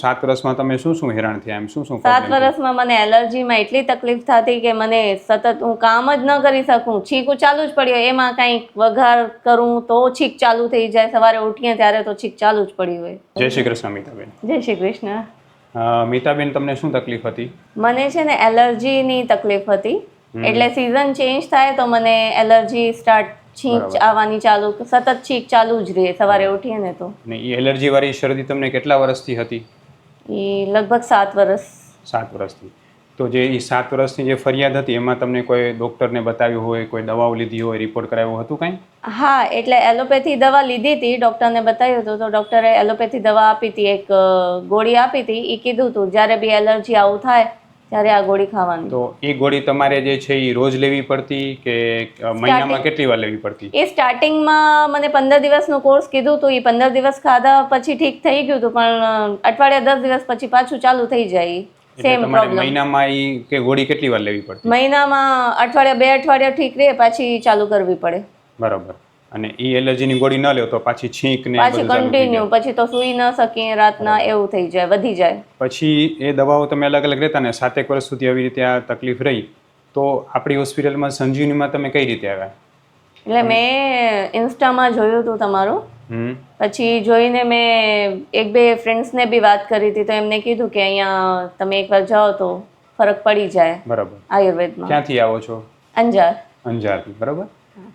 સાત વર્ષમાં તમે શું શું હેરાન થયા? એમ શું શું સાત વર્ષમાં મને એલર્જીમાં એટલી તકલીફ થતી કે મને સતત હું કામ જ ન કરી શકું. છીકું ચાલુ જ પડ્યું. એમાં કંઈક વઘાર કરું તો છીક ચાલુ થઈ જાય. સવારે ઉઠીએ ત્યારે તો છીંક ચાલુ જ પડી હોય. જય શ્રી કૃષ્ણ મીતાબેન. જય શ્રી કૃષ્ણ. મીતાબેન તમને શું તકલીફ હતી? મને છે ને એલર્જીની તકલીફ હતી. એટલે સિઝન ચેન્જ થાય તો મને એલર્જી સ્ટાર્ટ છીંક. આવવાની ચાલુ સતત છીક ચાલુ જ રહે. સવારે ઉઠીએ ને તો. એ એલર્જી વાળી શરદી તમને કેટલા વર્ષથી હતી? એ લગભગ સાત વર્ષ સાત વર્ષથી તો જે એ સાત વર્ષની જે ફરિયાદ હતી એમાં તમને કોઈ ડૉક્ટરને બતાવ્યું હોય કોઈ દવાઓ લીધી હોય રિપોર્ટ કરાવ્યો હતું કાંઈ? હા એટલે એલોપેથી દવા લીધી હતી ડૉક્ટરને બતાવ્યું હતું. તો ડૉક્ટરે એલોપેથી દવા આપી હતી એક ગોળી આપી હતી. એ કીધું હતું જ્યારે બી એલર્જી આવું થાય ત્યારે આ ગોળી ખાવાની. તો એ ગોળી તમારે જે છે એ રોજ લેવી પડતી કે મહિનામાં કેટલી વાર લેવી પડતી? એ સ્ટાર્ટિંગમાં મને પંદર દિવસનો કોર્સ કીધું તો એ પંદર દિવસ ખાધા પછી ઠીક થઈ ગયું હતું પણ અઠવાડિયા દસ દિવસ પછી પાછું ચાલુ થઈ જાય. સેમ પ્રોબ્લેમ મહિનામાં કે ગોળી કેટલી વાર લેવી પડતી? મહિનામાં અઠવાડિયા બે અઠવાડિયા ઠીક રહે પાછી ચાલુ કરવી પડે. બરાબર. અને એ એલર્જીની ગોળી ન લ્યો તો પાછી છીંક ને પાછી કન્ટિન્યુ પછી તો સૂઈ ન શકીએ રાતના એવું થઈ જાય વધી જાય. પછી એ દવાઓ તમે અલગ અલગ લેતા ને સાતેક વર્ષ સુધી આવી રીતે આ તકલીફ રહી તો આપણી હોસ્પિટલમાં સંજીવનીમાં તમે કઈ રીતે આવ્યા? એટલે મેં ઇન્સ્ટામાં જોયું હતું તમારું. પછી જોઈને મેં એક બે ફ્રેન્ડ્સને બી વાત કરી હતી તો એમને કીધું કે અહીંયા તમે એકવાર જાઓ તો ફરક પડી જાય બરાબર. આયુર્વેદમાં. ક્યાંથી આવો છો? અંજાર. અંજારથી બરાબર?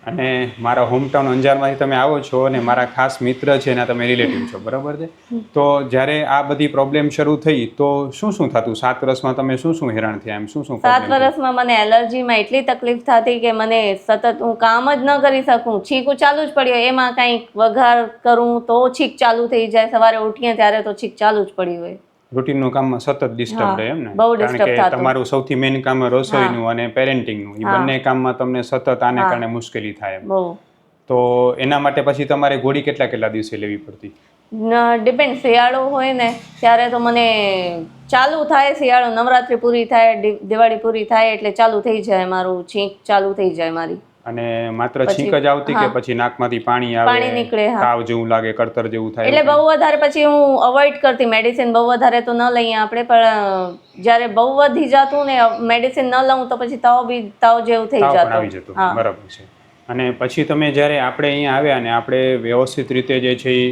અને મારા હોમટાઉન અંજારમાંથી તમે આવો છો અને મારા ખાસ મિત્ર છે એના તમે રિલેટિવ છો બરાબર છે? તો જ્યારે આ બધી પ્રોબ્લેમ શરૂ થઈ તો શું શું થતું? સાત વર્ષમાં તમે શું શું હેરાન થયા એમ? શું શું સાત વર્ષમાં મને એલર્જીમાં એટલી તકલીફ થતી કે મને સતત હું કામ જ ન કરી શકું. છીકું ચાલુ જ પડ્યું. એમાં કંઈક વઘાર કરું તો છીક ચાલુ થઈ જાય. સવારે ઉઠીએ ત્યારે તો છીક ચાલુ જ પડ્યું હોય. રૂટીનનું કામમાં સતત ડિસ્ટર્બ રહે એમ ને? કારણ કે તમારું સૌથી મેઇન કામ રસોઈનું અને પેરેન્ટિંગનું એ. બંને કામમાં તમને સતત આને કારણે મુશ્કેલી થાય એમ. તો એના માટે પછી તમારે ગોળી કેટલા કેટલા દિવસે લેવી પડતી? ડિપેન્ડ શિયાળો હોય ને ત્યારે તો મને ચાલુ થાય શિયાળો. નવરાત્રી પૂરી થાય દિવાળી પૂરી થાય એટલે ચાલુ થઈ જાય મારું. છીંક ચાલુ થઈ જાય મારી. અને માત્ર છીંક જ આવતી કે પછી નાકમાંથી પાણી પાણી નીકળે, તાવ જેવું લાગે કળતર જેવું થાય એટલે બહુ વધારે પછી હું અવોઇડ કરતી મેડિસિન બહુ વધારે તો ન લઈએ આપણે પણ જ્યારે બહુ વધી જતું ને મેડિસિન ન લઉં તો પછી તાવ બી તાવ જેવું થઈ જતું. આવી જતો જતો બરાબર છે. અને પછી તમે જ્યારે આપણે અહીંયા આવ્યા ને આપણે વ્યવસ્થિત રીતે જે છે એ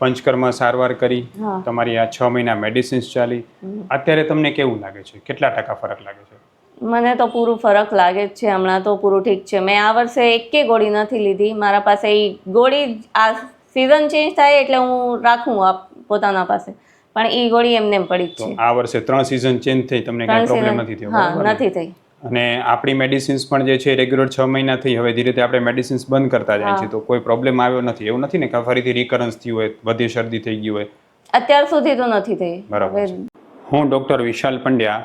પંચકર્મ સારવાર કરી તમારી આ છ મહિના મેડિસિન્સ ચાલી અત્યારે તમને કેવું લાગે છે? કેટલા ટકા ફરક લાગે છે? મને તો પૂરું ફરક લાગે જ છે હમણાં તો પૂરું ઠીક છે. મેં આ વર્ષે એકે ગોળી નથી લીધી. મારા પાસે એ ગોળી આ સિઝન ચેન્જ થાય એટલે હું રાખું આ પોતાના પાસે. પણ એ ગોળી એમને પડી છે. આ વર્ષે ત્રણ સિઝન ચેન્જ થઈ તમને કાંઈ પ્રોબ્લેમ નથી થયો હા નથી થઈ. અને આપણી મેડિસિન્સ પણ જે છે રેગ્યુલર છ મહિના થઈ હવે ધીરે ધીરે આપણે મેડિસિન્સ બંધ કરતા જાય છે. તો કોઈ પ્રોબ્લેમ આવ્યો નથી. એવું નથી ને કે ફરીથી રિકરન્સ થયું હોય વધી શરદી થઈ ગયું હોય. અત્યાર સુધી તો નથી થઈ. બરાબર હું ડૉક્ટર વિશાલ પંડ્યા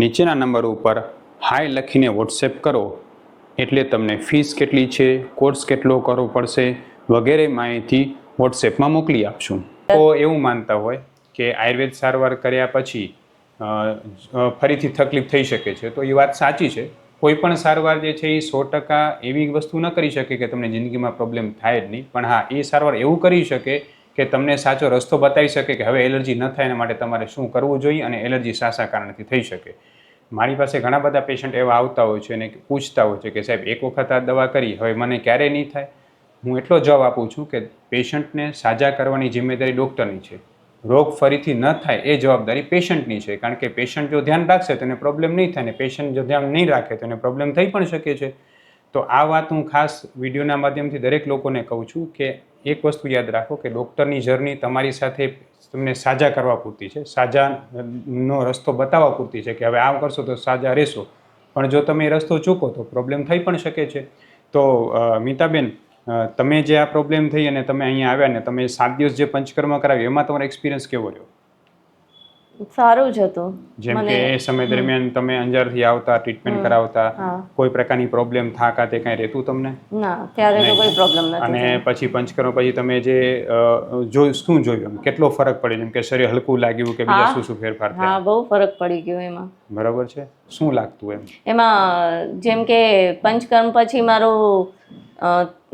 નીચેના નંબર ઉપર હાય લખીને વોટ્સએપ કરો. એટલે તમને ફીસ કેટલી છે કોર્સ કેટલો કરવો પડશે વગેરે માહિતી વોટ્સએપમાં મોકલી આપશું. તો એવું માનતા હોય કે આયુર્વેદ સારવાર કર્યા પછી ફરીથી તકલીફ થઈ શકે છે. તો એ વાત સાચી છે. કોઈ પણ સારવાર જે છે એ સો ટકા એવી વસ્તુ ન કરી શકે કે તમને જિંદગીમાં પ્રોબ્લેમ થાય જ નહીં. પણ હા, એ સારવાર એવું કરી શકે કે તમને સાચો રસ્તો બતાવી શકે કે હવે એલર્જી ન થાય એના માટે તમારે શું કરવું જોઈએ અને એલર્જી શા કારણથી થઈ શકે. મારી પાસે ઘણા બધા પેશન્ટ એવા આવતા હોય છે અને પૂછતા હોય છે કે સાહેબ, એક વખત આ દવા કરી, હવે મને ક્યારે નહીં થાય? હું એટલો જવાબ આપું છું કે પેશન્ટને સાજા કરવાની જિમ્મેદારી ડૉક્ટરની છે. રોગ ફરીથી ન થાય એ જવાબદારી પેશન્ટની છે, કારણ કે પેશન્ટ જો ધ્યાન રાખશે તો એને પ્રોબ્લેમ નહીં થાય ને પેશન્ટ જો ધ્યાન નહીં રાખે તો એને પ્રોબ્લેમ થઈ પણ શકે છે. તો આ વાત હું ખાસ વિડીયોના માધ્યમથી દરેક લોકોને કહું છું કે એક વસ્તુ યાદ રાખો કે ડૉક્ટરની જર્ની તમારી સાથે તમને સાજા કરવા પૂરતી છે. સાજાનો રસ્તો બતાવવા પૂરતી છે કે હવે આમ કરશો તો સાજા રહેશો. પણ જો તમે રસ્તો ચૂકો તો પ્રોબ્લેમ થઈ પણ શકે છે. તો મિતાબેન તમે જે આ પ્રોબ્લેમ થઈ અને તમે અહીંયા આવ્યા ને તમે સાત દિવસ જે પંચકર્મ કરાવ્યું, એમાં તમારો એક્સપિરિયન્સ કેવો રહ્યો? સારું જ હતું. જેમ કે એ સમય દરમિયાન તમે અંજારથી આવતા ટ્રીટમેન્ટ કરાવતા કોઈ પ્રકારની પ્રોબ્લેમ થાકા તે કાંઈ રહેતું તમને? ના ત્યારે તો કોઈ પ્રોબ્લેમ નથી અને પછી પંચકર્મ પછી તમે જે જો શું જોયું કેટલો ફરક પડ્યો? જેમ કે શરીર હલકું લાગ્યું કે બીજા શું શું ફેરફાર હા બહુ ફરક પડી ગયો એમાં. બરાબર છે? શું લાગતું એમ? એમાં જેમ કે પંચકર્મ પછી મારું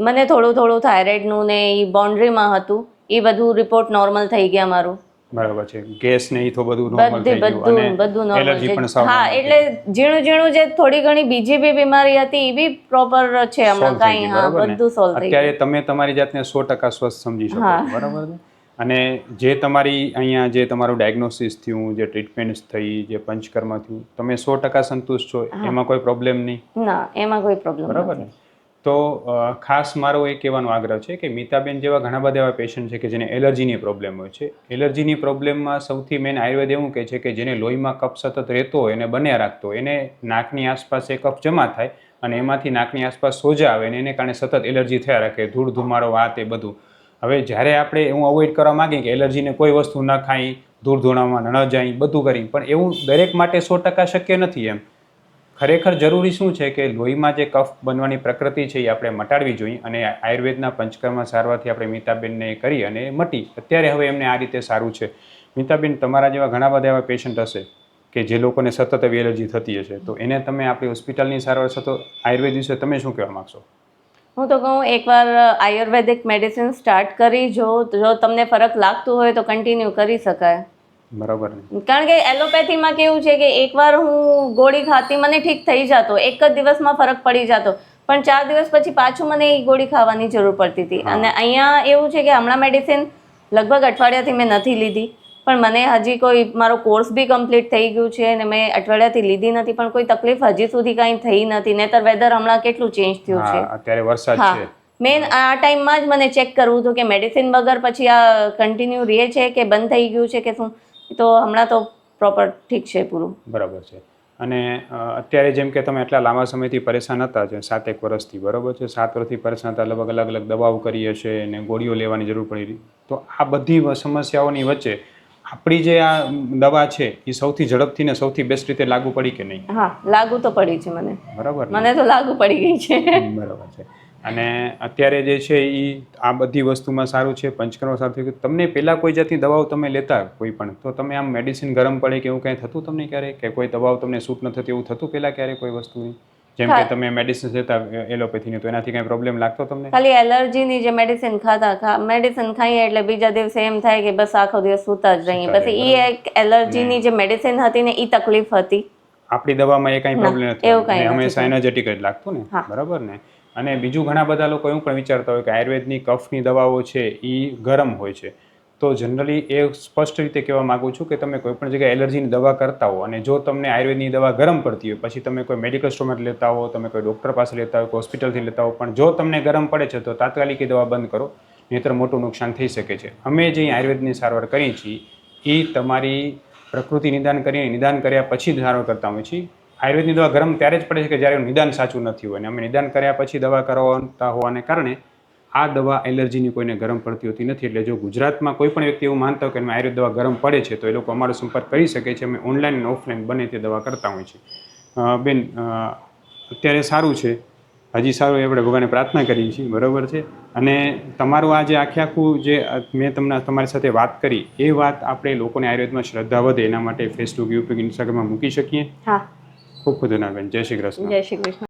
મને થોડું થોડું થાઇરોઇડનું ને એ બાઉન્ડ્રીમાં હતું. એ બધું રિપોર્ટ નોર્મલ થઈ ગયા મારું. બરાબર છે. ગેસ ને તો બધું નોર્મલ થઈ ગયું અને બધું એલર્જી પણ સાવ હા એટલે ઝીણું ઝીણું જે થોડી ઘણી બીજી બી બીમારી હતી એ બી પ્રોપર છે હમણાં કાંઈ હા બધું સોલ્વ થઈ અત્યારે તમે તમારી જાતને સો ટકા સ્વસ્થ સમજી શકો. બરાબર છે અને જે તમારી અહીંયા જે તમારું ડાયગ્નોસિસ થયું જે ટ્રીટમેન્ટ થઈ જે પંચકર્મ થયું તમે સો ટકા સંતુષ્ટ છો એમાં કોઈ પ્રોબ્લેમ નહીં? ના એમાં કોઈ પ્રોબ્લેમ બરાબર ને? તો ખાસ મારો એ કહેવાનો આગ્રહ છે કે મિતાબેન જેવા ઘણા બધા એવા પેશન્ટ છે કે જેને એલર્જીની પ્રોબ્લેમ હોય છે. એલર્જીની પ્રોબ્લેમમાં સૌથી મેઇન આયુર્વેદ એવું કહે છે કે જેને લોહીમાં કફ સતત રહેતો હોય, એને બન્યા રાખતો હોય, એને નાકની આસપાસ એ કફ જમા થાય અને એમાંથી નાકની આસપાસ સોજા આવે અને એને કારણે સતત એલર્જી થયા રાખે, ધૂળ, ધુમાડો આ તે બધું. હવે જ્યારે આપણે હું અવોઇડ કરવા માંગીએ કે એલર્જીને કોઈ વસ્તુ ન ખાઈ, ધૂળ ધૂણામાં ન જાય, બધું કરી, પણ એવું દરેક માટે સો ટકા શક્ય નથી એમ. ખરેખર જરૂરી શું છે કે લોહીમાં જે કફ બનવાની પ્રકૃતિ છે એ આપણે મટાડવી જોઈએ અને આયુર્વેદના પંચકર્મ સારવારથી આપણે મિતાબેનને એ કરી અને મટી. અત્યારે હવે એમને આ રીતે સારું છે. મિતાબેન, તમારા જેવા ઘણા બધા એવા પેશન્ટ હશે કે જે લોકોને સતત એવી એલર્જી થતી હશે. તો એને તમે આપણી હોસ્પિટલની સારવાર સતત આયુર્વેદ વિશે તમે શું કહેવા માગશો? હું તો કહું, એકવાર આયુર્વેદિક મેડિસિન સ્ટાર્ટ કરી જો જો તમને ફરક લાગતું હોય તો કન્ટિન્યુ કરી શકાય. બરાબર કારણ કે એલોપેથીમાં કેવું છે કે એકવાર હું ગોળી ખાતી મને ઠીક થઈ જતો એક જ દિવસમાં ફરક પડી જતો. પણ ચાર દિવસ પછી પાછું મને એ ગોળી ખાવાની જરૂર પડતી હતી. અને અહીંયા એવું છે કે હમણાં મેડિસિન લગભગ અઠવાડિયાથી મેં નથી લીધી. પણ મને હજી કોઈ મારો કોર્સ બી કમ્પ્લીટ થઈ ગયું છે અને મેં અઠવાડિયાથી લીધી નથી. પણ કોઈ તકલીફ હજી સુધી કાંઈ થઈ નથી. નહીતર વેધર હમણાં કેટલું ચેન્જ થયું છે. અત્યારે વરસાદ છે. મેન આ ટાઈમમાં જ મને ચેક કરવું હતું કે મેડિસિન વગર પછી આ કન્ટિન્યુ રહે છે કે બંધ થઈ ગયું છે કે શું? તો હમણાં તો પ્રોપર ઠીક છે પૂરું. બરાબર છે. અને અત્યારે જેમ કે તમે એટલા લાંબા સમયથી પરેશાન હતા જે સાતેક વર્ષથી બરાબર છે? સાત વર્ષથી પરેશાન હતા લગભગ અલગ અલગ દવાઓ કરી હશે અને ગોળીઓ લેવાની જરૂર પડી તો આ બધી સમસ્યાઓની વચ્ચે આપણી જે આ દવા છે એ સૌથી ઝડપથી ને સૌથી બેસ્ટ રીતે લાગુ પડી કે નહીં? હા લાગુ તો પડી છે મને. બરાબર મને તો લાગુ પડી ગઈ છે. બરાબર છે. અને અત્યારે જે છે એ આ બધી વસ્તુમાં સારું છે પંચકર્મ સારું થયું તમને પહેલાં કોઈ જાતની દવાઓ તમે લેતા કોઈ પણ તો તમે આમ મેડિસિન ગરમ પડે કે એવું કંઈ થતું તમને ક્યારે કે કોઈ દવાઓ તમને સૂટ ન થતી એવું થતું પહેલાં ક્યારે કોઈ વસ્તુની? જેમ કે તમે મેડિસિન લેતા એલોપેથીની તો એનાથી કંઈ પ્રોબ્લેમ લાગતો તમને? ખાલી એલર્જીની જે મેડિસિન ખાતા મેડિસિન ખાઈએ એટલે બીજા દિવસે એમ થાય કે બસ આખો દિવસ સૂતા જ રહીએ. પછી એ એક એલર્જીની જે મેડિસિન હતી ને એ તકલીફ હતી. આપણી દવામાં એ કાંઈ પ્રોબ્લેમ નથી હંમેશા એનર્જેટિક જ લાગતું ને. બરાબર ને? અને બીજું ઘણા બધા લોકો એવું પણ વિચારતા હોય કે આયુર્વેદની કફની દવાઓ છે એ ગરમ હોય છે. તો જનરલી એ સ્પષ્ટ રીતે કહેવા માગું છું કે તમે કોઈપણ જગ્યાએ એલર્જીની દવા કરતા હો અને જો તમને આયુર્વેદની દવા ગરમ પડતી હોય, પછી તમે કોઈ મેડિકલ સ્ટોરમાંથી લેતા હો, તમે કોઈ ડૉક્ટર પાસે લેતા હો, કોઈ હોસ્પિટલથી લેતા હો, પણ જો તમને ગરમ પડે છે, તો તાત્કાલિક દવા બંધ કરો, નહીંતર મોટું નુકસાન થઈ શકે છે. અમે જે આયુર્વેદની સારવાર કરીએ છીએ એ તમારી પ્રકૃતિ નિદાન કરીને, નિદાન કર્યા પછી જ સારવાર કરતા હોઈએ છીએ. આયુર્વેદની દવા ગરમ ત્યારે જ પડે છે કે જ્યારે નિદાન સાચું નથી હોય. અને અમે નિદાન કર્યા પછી દવા કરવાતા હોવાને કારણે આ દવા એલર્જીની કોઈને ગરમ પડતી હોતી નથી. એટલે જો ગુજરાતમાં કોઈ પણ વ્યક્તિ એવું માનતા હોય કે આયુર્વેદ દવા ગરમ પડે છે, તો એ લોકો અમારો સંપર્ક કરી શકે છે. અમે ઓનલાઈન અને ઓફલાઈન બને તે દવા કરતા હોય છે બેન અત્યારે સારું છે. હજી સારું એ આપણે ભગવાને પ્રાર્થના કરીએ છીએ. બરાબર છે? અને તમારું આ જે આખે આખું જે મેં તમને તમારી સાથે વાત કરી, એ વાત આપણે લોકોને આયુર્વેદમાં શ્રદ્ધા વધે એના માટે ફેસબુક યુટ્યુબ ઇન્સ્ટાગ્રામમાં મૂકી શકીએ? હા. ખૂબ ખૂબ ધન્યવાદ બેન. જય શ્રી કૃષ્ણ. જય શ્રી કૃષ્ણ.